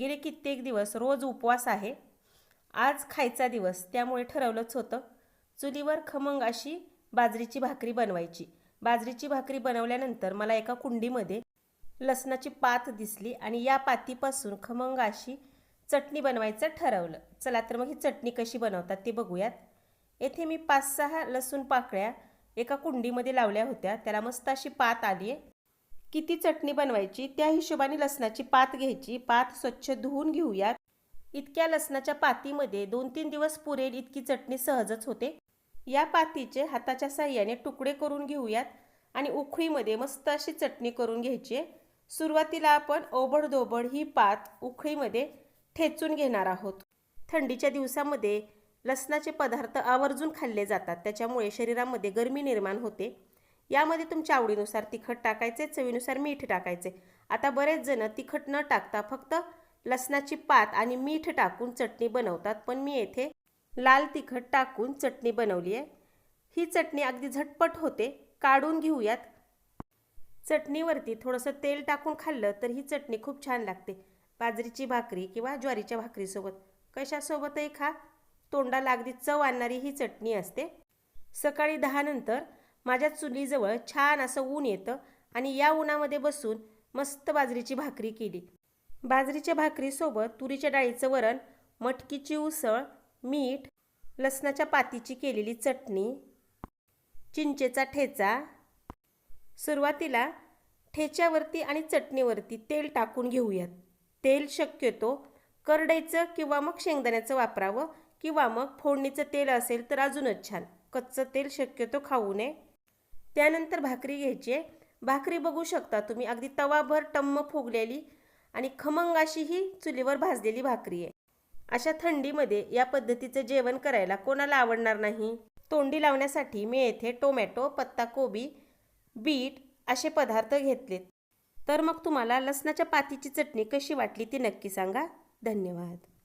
गेले कित्येक दिवस रोज उपवास आहे. आज खायचा दिवस त्यामुळे ठरवलंच होतं. चुलीवर खमंग अशी बाजरीची भाकरी बनवायची. बाजरीची भाकरी बनवल्यानंतर मला एका कुंडीमध्ये लसणाची पात दिसली आणि या पातीपासून खमंग अशी चटणी बनवायचं ठरवलं. चला तर मग ही चटणी कशी बनवतात ते बघूयात. येथे मी पाच सहा लसूण पाकळ्या एका कुंडीमध्ये लावल्या होत्या. त्याला मस्त अशी पात आली आहे किती चटणी बनवायची त्या हिशोबाने लसणाची पात घ्यायची. पात स्वच्छ धुवून घेऊयात. इतक्या लसणाच्या पातीमध्ये दोन तीन दिवस पुरेल इतकी चटणी सहजच होते. या पातीचे हाताच्या साह्याने तुकडे करून घेऊयात आणि उखळीमध्ये मस्त अशी चटणी करून घ्यायची आहे. सुरुवातीला आपण ओबडधोबड ही पात उखळीमध्ये ठेचून घेणार आहोत. थंडीच्या दिवसामध्ये लसणाचे पदार्थ आवर्जून खाल्ले जातात त्याच्यामुळे शरीरामध्ये गरमी निर्माण होते. यामध्ये तुमच्या आवडीनुसार तिखट टाकायचे चवीनुसार मीठ टाकायचे. आता बरेच जण तिखट न टाकता फक्त लसणाची पात आणि मीठ टाकून चटणी बनवतात पण मी येथे लाल तिखट टाकून चटणी बनवली आहे. ही चटणी अगदी झटपट होते काढून घेऊयात. चटणीवरती थोडंसं तेल टाकून खाल्लं तर ही चटणी खूप छान लागते. बाजरीची भाकरी किंवा ज्वारीच्या भाकरीसोबत. कशासोबतही खा. तोंडाला अगदी चव आणणारी ही चटणी असते. सकाळी दहानंतर माझ्या चुलीजवळ छान असं ऊन येतं आणि या उन्हामध्ये बसून मस्त बाजरीची भाकरी केली. बाजरीच्या भाकरीसोबत तुरीच्या डाळीचं वरण मटकीची उसळ मीठ लसणाच्या पातीची केलेली चटणी चिंचेचा ठेचा. सुरुवातीला ठेच्यावरती आणि चटणीवरती तेल टाकून घेऊयात. तेल शक्यतो करडईचं किंवा मग शेंगदाण्याचं वापरावं किंवा मग फोडणीचं तेल असेल तर अजूनच छान. कच्चं तेल शक्यतो खाऊ नये. त्यानंतर भाकरी घ्यायची आहे. भाकरी बघू शकता तुम्ही. अगदी तवाभर टम्म फुगलेली आणि खमंग अशी ही चुलीवर भाजलेली भाकरी आहे. अशा थंडीमध्ये या पद्धतीचं जेवण करायला कोणाला आवडणार नाही? तोंडी लावण्यासाठी मी येथे टोमॅटो पत्ताकोबी बीट असे पदार्थ घेतलेत. तर मग तुम्हाला लसणाच्या पातीची चटणी कशी वाटली ती नक्की सांगा. धन्यवाद.